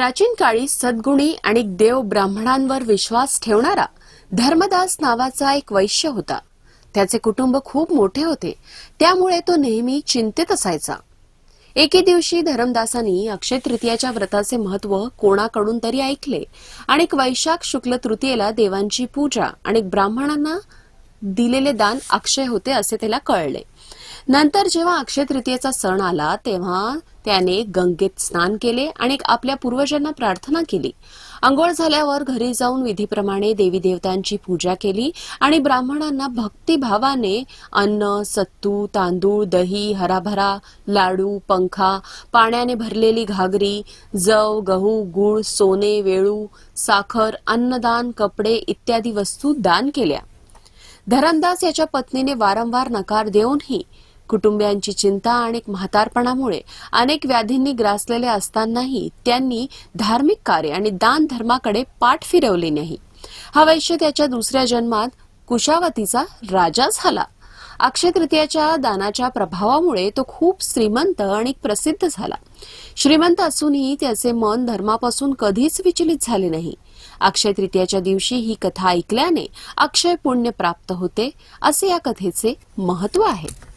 प्राचीन काळी सद्गुणी आणि देव ब्राह्मणांवर विश्वास ठेवणारा धर्मदास नावाचा एक वैश्य होता. त्याचे कुटुंब खूप मोठे होते. त्यामुळे तो नेहमी चिंतेत असायचा. एके दिवशी धर्मदासांनी अक्षय तृतीयाच्या व्रताचे महत्त्व कोणाकडून तरी ऐकले आणि वैशाख शुक्ल तृतीयेला देवांची पूजा आणि ब्राह्मणांना दिलेले दान अक्षय होते असे त्याला कळले. नंतर जेव्हा अक्षय तृतीयेचा सण आला तेव्हा त्याने गंगेत स्नान केले आणि आपल्या पूर्वजांना प्रार्थना केली. आंघोळ झाल्यावर घरी जाऊन विधीप्रमाणे देवी देवतांची पूजा केली आणि ब्राह्मणांना भक्तिभावाने अन्न सत्तू तांदूळ दही हराभरा लाडू पंखा पाण्याने भरलेली घागरी जव गहू गुळ सोने वेळू साखर अन्नदान कपडे इत्यादी वस्तू दान केल्या. धरमदास याच्या पत्नीने वारंवार नकार देऊनही कुटुंबियांची चिंता आणि म्हातारपणामुळे अनेक व्याधींनी ग्रासलेले असतानाही त्यांनी धार्मिक कार्य आणि दान धर्माकडे पाठ फिरवली नाही. हा वैश्य त्याच्या दुसऱ्या जन्मात कुशावतीचा राजा झाला. अक्षय तृतीयाच्या दानाच्या प्रभावामुळे तो खूप श्रीमंत आणि प्रसिद्ध झाला. श्रीमंत असूनही त्याचे मन धर्मापासून कधीच विचलित झाले नाही. अक्षय तृतीयाच्या दिवशी ही कथा ऐकल्याने अक्षय पुण्य प्राप्त होते असे या कथेचे महत्त्व आहे.